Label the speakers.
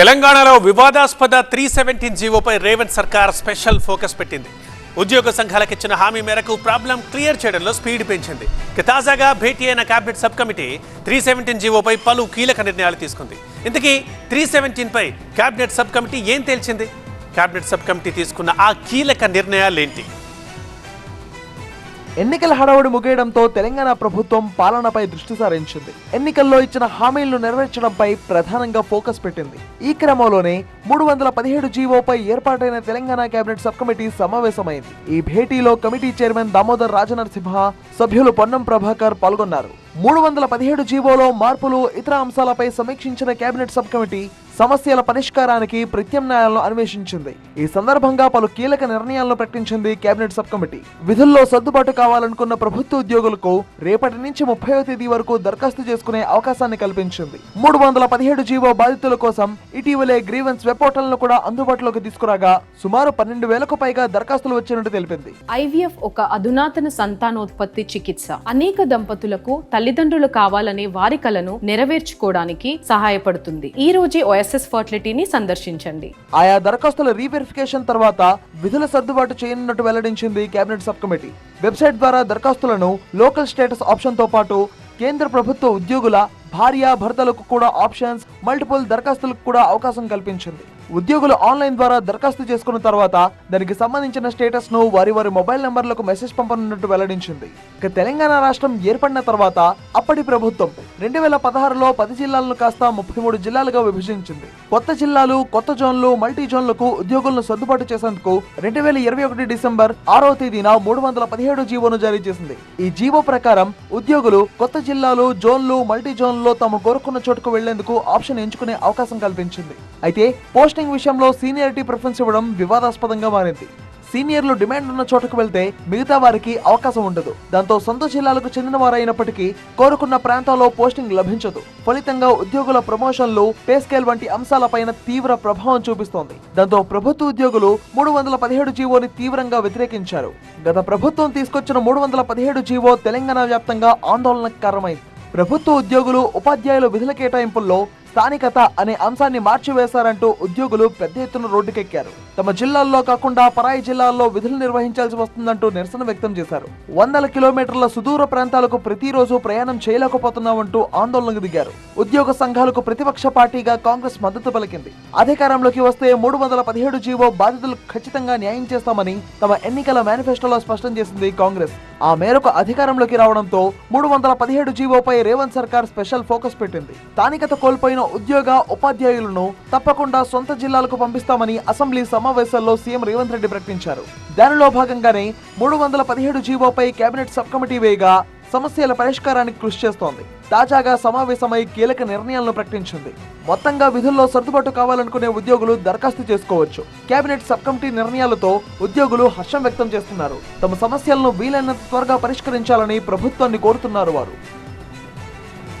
Speaker 1: తెలంగాణలో వివాదాస్పద three seventeen జీవోపై Revanth సర్కార్ స్పెషల్ ఫోకస్ పెట్టింది. ఉద్యోగ సంఘాలకు ఇచ్చిన హామీ మేరకు ప్రాబ్లం క్లియర్ చేయడంలో స్పీడ్ పెంచింది. ఇక తాజాగా భేటీ అయిన cabinet sub committee three seventeen జీవోపై పలు కీలక నిర్ణయాలు తీసుకుంది. ఇంతకీ త్రీ సెవెంటీన్పై క్యాబినెట్ కేబినెట్ సబ్ కమిటీ ఏం తేల్చింది? కేబినెట్ సబ్ కమిటీ తీసుకున్న ఆ కీలక నిర్ణయాలేంటి?
Speaker 2: ఎన్నికల హడావుడి ముగియడంతో తెలంగాణ ప్రభుత్వం పాలనపై దృష్టి సారించింది. ఎన్నికల్లో ఇచ్చిన హామీలను నెరవేర్చడంపై ప్రధానంగా ఫోకస్ పెట్టింది. ఈ క్రమంలోనే మూడు వందల పదిహేడు జీవోపై ఏర్పాటైన తెలంగాణ కేబినెట్ సబ్ కమిటీ సమావేశమైంది. ఈ భేటీలో కమిటీ చైర్మన్ దామోదర్ రాజనరసింహ సభ్యులు పొన్నం ప్రభాకర్ పాల్గొన్నారు. మూడు వందల పదిహేడు జీవోలో మార్పులు ఇతర అంశాలపై సమీక్షించిన కేబినెట్ సబ్ కమిటీ సమస్యల పరిష్కారానికి ప్రత్యామ్నాయాలను అన్వేషించింది. ఈ సందర్భంగా పలు కీలక నిర్ణయాలను ప్రకటించింది కేబినెట్ సబ్ కమిటీ విధుల్లో సర్దుబాటు కావాలనుకున్న ప్రభుత్వ ఉద్యోగులకు రేపటి నుంచి ముప్పైవ తేదీ వరకు దరఖాస్తు చేసుకునే అవకాశాన్ని కల్పించింది. మూడు వందల పదిహేడు జీవో బాధితుల కోసం ఇటీవలే గ్రీవెన్స్ వెబ్ పోర్టల్ను కూడా అందుబాటులోకి తీసుకురాగా సుమారు పన్నెండు వేలకు పైగా దరఖాస్తులు వచ్చినట్టు తెలిపింది.
Speaker 3: ఐవీఎఫ్ ఒక అధునాతన సంతానోత్పత్తి చికిత్స. అనేక దంపతులకు తల్లిదండ్రులు కావాలనే వారి కలను నెరవేర్చుకోవడానికి సహాయపడుతుంది. ఈ రోజే ఎస్ఎస్ ఫర్టిలిటీని సందర్శించండి.
Speaker 2: ఆయా దరఖాస్తుల రీవెరిఫికేషన్ తర్వాత విధుల సర్దుబాటు చేయనున్నట్టు వెల్లడించింది కేబినెట్ సబ్ కమిటీ. వెబ్సైట్ ద్వారా దరఖాస్తులను లోకల్ స్టేటస్ ఆప్షన్తో పాటు కేంద్ర ప్రభుత్వ ఉద్యోగుల భార్య భర్తలకు కూడా ఆప్షన్స్ మల్టిపుల్ దరఖాస్తులకు కూడా అవకాశం కల్పించింది. ఉద్యోగులు ఆన్లైన్ ద్వారా దరఖాస్తు చేసుకున్న తర్వాత దానికి సంబంధించిన స్టేటస్ను వారి వారి మొబైల్ నంబర్లకు మెసేజ్ పంపనున్నట్టు వెల్లడించింది. ఇక తెలంగాణ రాష్ట్రం ఏర్పడిన తర్వాత అప్పటి ప్రభుత్వం రెండు వేల పదహారులో పది జిల్లాలను కాస్త ముప్పై మూడు జిల్లాలుగా విభజించింది. కొత్త జిల్లాలు కొత్త జోన్లు మల్టీ జోన్లకు ఉద్యోగులను సర్దుబాటు చేసేందుకు రెండు వేల ఇరవై ఒకటి డిసెంబర్ ఆరో తేదీన మూడు వందల పదిహేడు జీవోను జారీ చేసింది. ఈ జీవో ప్రకారం ఉద్యోగులు కొత్త జిల్లాలు జోన్లు మల్టీ జోన్లలో తాము కోరుకున్న చోటుకు వెళ్ళేందుకు ఆప్షన్ ఎంచుకునే అవకాశం కల్పించింది. అయితే పోస్ట్ పోస్టింగ్ విషయంలో సీనియారిటీ ప్రిఫరెన్స్ ఇవ్వడం వివాదాస్పదంగా మారింది. సీనియర్లు డిమాండ్ ఉన్న చోటకు వెళ్తే మిగతా వారికి అవకాశం ఉండదు. దాంతో సొంత జిల్లాలకు చెందిన వారైనప్పటికీ కోరుకున్న ప్రాంతాల్లో పోస్టింగ్ లభించదు. ఫలితంగా ఉద్యోగుల ప్రమోషన్లు పే స్కేల్ వంటి అంశాలపైన తీవ్ర ప్రభావం చూపిస్తోంది. దాంతో ప్రభుత్వ ఉద్యోగులు మూడు వందల పదిహేడు జీవోని తీవ్రంగా వ్యతిరేకించారు. గత ప్రభుత్వం తీసుకొచ్చిన మూడు వందల పదిహేడు జీవో తెలంగాణ వ్యాప్తంగా ఆందోళనకు కారణమైంది ప్రభుత్వ ఉద్యోగులు ఉపాధ్యాయుల విధుల కేటాయింపుల్లో స్థానికత అనే అంశాన్ని మార్చివేశారంటూ ఉద్యోగులు పెద్ద ఎత్తున రోడ్డుకెక్కారు. తమ జిల్లాల్లో కాకుండా పరాయి జిల్లాల్లో విధులు నిర్వహించాల్సి వస్తుందంటూ నిరసన వ్యక్తం చేశారు. వందల కిలోమీటర్ల సుదూర ప్రాంతాలకు ప్రతిరోజు ప్రయాణం చేయలేకపోతున్నామంటూ ఆందోళనకు దిగారు. ఉద్యోగ సంఘాలకు ప్రతిపక్ష పార్టీగా కాంగ్రెస్ మద్దతు పలికింది. అధికారంలోకి వస్తే మూడు వందల పదిహేడు జీవో బాధితులకు ఖచ్చితంగా న్యాయం చేస్తామని తమ ఎన్నికల మేనిఫెస్టోలో స్పష్టం చేసింది కాంగ్రెస్. ఆ మేరకు అధికారంలోకి రావడంతో మూడు వందల పదిహేడు జీవోపై రేవంత్ సర్కార్ స్పెషల్ ఫోకస్ పెట్టింది. స్థానికత కోల్పోయిన ఉద్యోగ ఉపాధ్యాయులను తప్పకుండా సొంత జిల్లాలకు పంపిస్తామని అసెంబ్లీ సమావేశాల్లో సీఎం రేవంత్ రెడ్డి ప్రకటించారు. దానిలో భాగంగానే మూడు వందల పదిహేడు జీవోపై కేబినెట్ సబ్ కమిటీ వేయగా సమస్యల పరిష్కారానికి కృషి చేస్తోంది. తాజాగా సమావేశమై కీలక నిర్ణయాలను ప్రకటించింది. మొత్తంగా విధుల్లో సర్దుబాటు కావాలనుకునే ఉద్యోగులు దరఖాస్తు చేసుకోవచ్చు. కేబినెట్ సబ్ కమిటీ నిర్ణయాలతో ఉద్యోగులు హర్షం వ్యక్తం చేస్తున్నారు. తమ సమస్యలను వీలైనంత త్వరగా పరిష్కరించాలని ప్రభుత్వాన్ని కోరుతున్నారు వారు.